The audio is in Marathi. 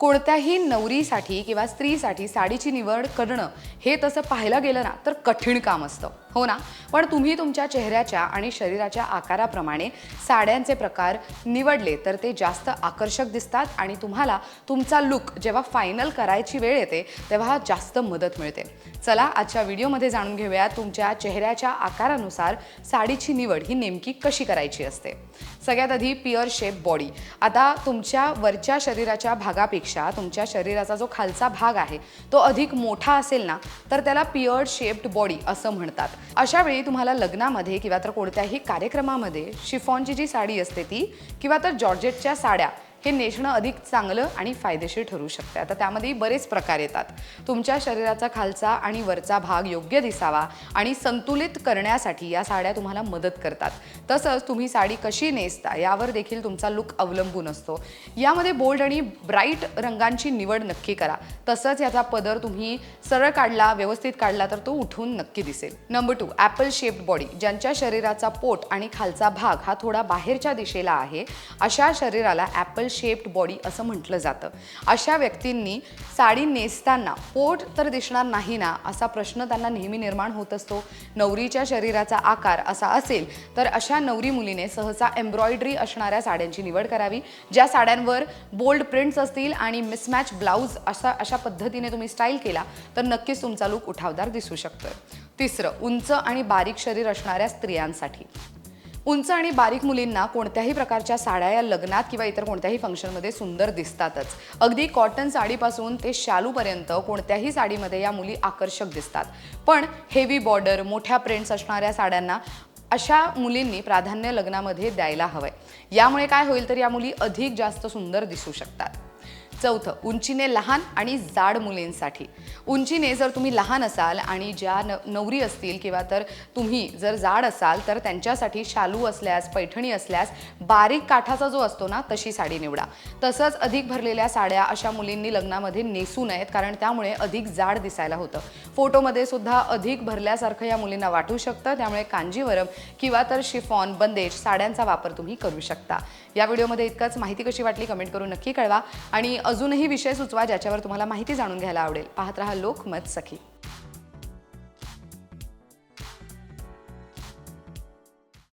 कोणत्याही नवरीसाठी किंवा स्त्रीसाठी साडीची निवड करणं हे तसं पाहायला गेलं ना तर कठीण काम असतं. हो ना? पण तुम्ही तुमच्या चेहऱ्याच्या आणि शरीराच्या आकाराप्रमाणे साड्यांचे प्रकार निवडले तर ते जास्त आकर्षक दिसतात आणि तुम्हाला तुमचा लुक जेव्हा फायनल करायची वेळ येते तेव्हा जास्त मदत मिळते. चला आजच्या व्हिडिओमध्ये जाणून घेऊया तुमच्या चेहऱ्याच्या आकारानुसार साडीची निवड ही नेमकी कशी करायची असते. सगळ्यात आधी पिअर शेप बॉडी आता तुमच्या वरच्या शरीराच्या भागापेक्षा तुमच्या शरीराचा जो खालचा भाग आहे तो अधिक मोठा असेल ना तर त्याला पिअर शेप्ड बॉडी असं म्हणतात. अशा वेळी तुम्हाला लग्नामध्ये किंवा तर कोणत्याही कार्यक्रमामध्ये शिफॉनची जी साडी असते ती किंवा तर जॉर्जेटच्या साड्या हे नेसणं अधिक चांगलं आणि फायदेशीर ठरू शकते आता त्यामध्ये बरेच प्रकार येतात. तुमच्या शरीराचा खालचा आणि वरचा भाग योग्य दिसावा आणि संतुलित करण्यासाठी या साड्या तुम्हाला मदत करतात. तसंच तुम्ही साडी कशी नेसता यावर देखील तुमचा लुक अवलंबून असतो. यामध्ये बोल्ड आणि ब्राईट रंगांची निवड नक्की करा. तसंच याचा पदर तुम्ही सरळ काढला व्यवस्थित काढला तर तो उठून नक्की दिसेल. Number two apple shaped body ज्यांच्या शरीराचा पोट आणि खालचा भाग हा थोडा बाहेरच्या दिशेला आहे अशा शरीराला ॲपल शेप्ड बॉडी असं म्हटलं जातं. अशा व्यक्तींनी साडी नेसताना पोट तर दिसणार नाही ना असा प्रश्न त्यांना नेहमी निर्माण होत असतो. नवरीच्या शरीराचा आकार असा असेल तर अशा नवरी मुलीने सहसा एम्ब्रॉयडरी असणाऱ्या साड्यांची निवड करावी. ज्या साड्यांवर बोल्ड प्रिंट्स असतील आणि मिसमॅच ब्लाऊज असा अशा पद्धतीने तुम्ही स्टाईल केला तर नक्कीच तुमचा लुक उठावदार दिसू शकतोय. तिसरं उंच आणि बारीक शरीर असणाऱ्या स्त्रियांसाठी. उंच आणि बारीक मुलींना कोणत्याही प्रकारच्या साड्या या लग्नात किंवा इतर कोणत्याही फंक्शनमध्ये सुंदर दिसतातच. अगदी कॉटन साडीपासून ते शालूपर्यंत कोणत्याही साडीमध्ये या मुली आकर्षक दिसतात. पण हेवी बॉर्डर मोठ्या प्रिंट्स असणाऱ्या साड्यांना अशा मुलींनी प्राधान्य लग्नामध्ये द्यायला हवंय. यामुळे काय होईल तर या मुली अधिक जास्त सुंदर दिसू शकतात. चौथं उंचीने लहान आणि जाड मुलींसाठी. उंचीने जर तुम्ही लहान असाल आणि ज्या न नवरी असतील किंवा तर तुम्ही जर जाड असाल तर त्यांच्यासाठी शालू असल्यास पैठणी असल्यास बारीक काठाचा जो असतो ना तशी साडी निवडा. तसंच अधिक भरलेल्या साड्या अशा मुलींनी लग्नामध्ये नेसू नयेत कारण त्यामुळे अधिक जाड दिसायला होतं. फोटोमध्ये सुद्धा अधिक भरल्यासारखं या मुलींना वाटू शकतं. त्यामुळे कांजीवरम किंवा तर शिफॉन बंदेज साड्यांचा वापर तुम्ही करू शकता. या व्हिडिओमध्ये इतकंच. माहिती कशी वाटली कमेंट करून नक्की कळवा. आणि अजूनही विषय सुचवा ज्याच्यावर तुम्हाला माहिती जाणून घ्यायला आवडेल. पाहत रहा लोकमत सखी.